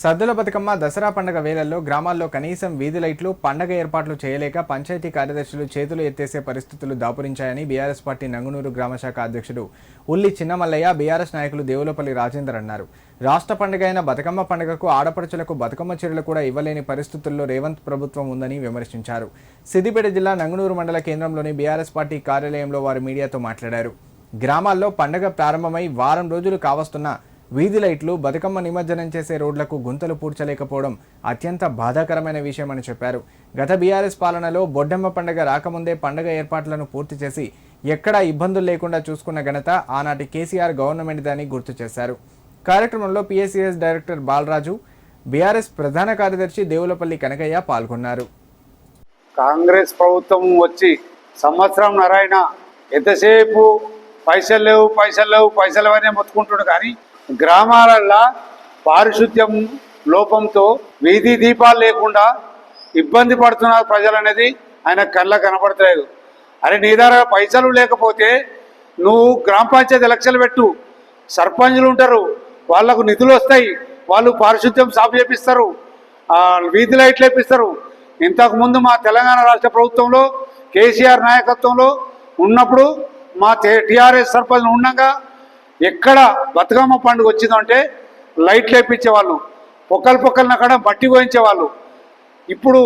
సద్దుల బతుకమ్మ దసరా పండగ వేళల్లో గ్రామాల్లో కనీసం వీధి లైట్లు పండగ ఏర్పాట్లు చేయలేక పంచాయతీ కార్యదర్శులు చేతులు ఎత్తేసే పరిస్థితులు దాపురించాయని బీఆర్ఎస్ పార్టీ నంగునూరు గ్రామశాఖ అధ్యక్షుడు ఉల్లి చిన్నమల్లయ్య బీఆర్ఎస్ నాయకులు దేవులపల్లి రాజేందర్ అన్నారు. రాష్ట్ర పండుగ అయిన బతుకమ్మ పండుగకు ఆడపడుచులకు బతుకమ్మ చీరలు కూడా ఇవ్వలేని పరిస్థితుల్లో రేవంత్ ప్రభుత్వం ఉందని విమర్శించారు. సిద్దిపేట జిల్లా నంగునూరు మండల కేంద్రంలోని బీఆర్ఎస్ పార్టీ కార్యాలయంలో వారు మీడియాతో మాట్లాడారు. గ్రామాల్లో పండగ ప్రారంభమై వారం రోజులు కావస్తున్న వీధి లైట్లు బతుకమ్మ నిమజ్జనం చేసే రోడ్లకు గుంతలు పూడ్చలేకపోవడం అత్యంత బాధాకరమైన విషయమని చెప్పారు. గత బీఆర్ఎస్ పాలనలో బొడ్డమ్మ పండగ రాకముందే పండగ ఏర్పాట్లను పూర్తి చేసి ఎక్కడా ఇబ్బందులు లేకుండా చూసుకున్న ఘనత ఆనాటి కేసీఆర్ గవర్నమెంట్దని గుర్తు చేశారు. కార్యక్రమంలో పిఎస్సిఎస్ డైరెక్టర్ బాలరాజు బీఆర్ఎస్ ప్రధాన కార్యదర్శి దేవులపల్లి కనకయ్య పాల్గొన్నారు. కాంగ్రెస్ ప్రభుత్వం వచ్చి సంవత్సరం నారాయణ ఎంతసేపు పైసలు లేవు పైసలు లేవు పైసలు అనే మొత్తుకుంటుండు కానీ గ్రామాలల్లో పారిశుద్ధ్యం లోపంతో వీధి దీపాలు లేకుండా ఇబ్బంది పడుతున్నారు ప్రజలు అనేది ఆయన కళ్ళ కనపడతలేదు. అరే నీ దగ్గర పైసలు లేకపోతే నువ్వు గ్రామ పంచాయతీ ఎలక్షన్లు పెట్టు. సర్పంచులు ఉంటారు వాళ్ళకు నిధులు వస్తాయి వాళ్ళు పారిశుద్ధ్యం సాపు చేపిస్తారు వీధి లైట్లు వేపిస్తారు. ఇంతకుముందు మా తెలంగాణ రాష్ట్ర ప్రభుత్వంలో కేసీఆర్ నాయకత్వంలో ఉన్నప్పుడు మా టీఆర్ఎస్ సర్పంచ్ ఉండగా ఎక్కడ బతుకమ్మ పండుగ వచ్చిందంటే లైట్లు వేపించేవాళ్ళు పొక్కలు పొక్కలను అక్కడ మట్టి పోయించేవాళ్ళు. ఇప్పుడు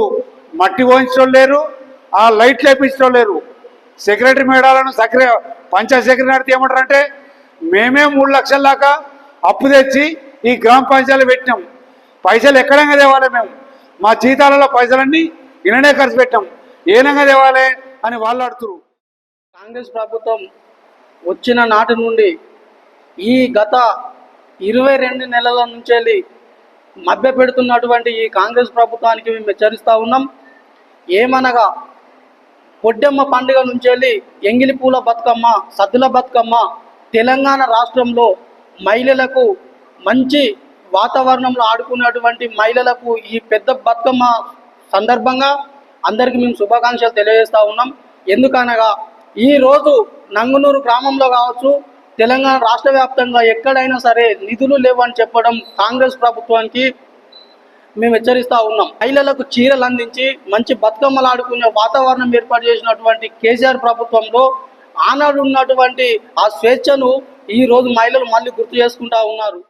మట్టి పోయించడం లేరు ఆ లైట్లు వేపించడం లేరు. సెక్రటరీ మేడాలను సెక్రటరీ పంచాయత్ సెక్రటరీ ఏమంటారంటే మేమే మూడు లక్షల దాకా అప్పు తెచ్చి ఈ గ్రామ పంచాయతీలు పెట్టినాం. పైసలు ఎక్కడంగా తేవాలి మేము? మా జీతాలలో పైసలన్నీ ఇననే ఖర్చు పెట్టాం ఏనంగా తేవాలి అని వాళ్ళు అడుగుతున్నారు కాంగ్రెస్ ప్రభుత్వం వచ్చిన నాటి నుండి ఈ గత ఇరవై రెండు నెలల నుంచి మభ్య పెడుతున్నటువంటి ఈ కాంగ్రెస్ ప్రభుత్వానికి మేము హెచ్చరిస్తూ ఉన్నాం. ఏమనగా పొడ్డెమ్మ పండుగ నుంచి వెళ్ళి ఎంగిలి పూల బతుకమ్మ సద్దుల బతుకమ్మ తెలంగాణ రాష్ట్రంలో మహిళలకు మంచి వాతావరణంలో ఆడుకున్నటువంటి మహిళలకు ఈ పెద్ద బతుకమ్మ సందర్భంగా అందరికీ మేము శుభాకాంక్షలు తెలియజేస్తూ ఉన్నాం. ఎందుకనగా ఈ రోజు నంగునూరు గ్రామంలో కావచ్చు తెలంగాణ రాష్ట్ర వ్యాప్తంగా ఎక్కడైనా సరే నిధులు లేవని చెప్పడం కాంగ్రెస్ ప్రభుత్వానికి మేము హెచ్చరిస్తూ ఉన్నాం. మహిళలకు చీరలు అందించి మంచి బతుకమ్మలు ఆడుకునే వాతావరణం ఏర్పాటు చేసినటువంటి కేసీఆర్ ప్రభుత్వంలో ఆనాడు ఉన్నటువంటి ఆ స్వేచ్ఛను ఈ రోజు మహిళలు మళ్ళీ గుర్తు చేసుకుంటా ఉన్నారు.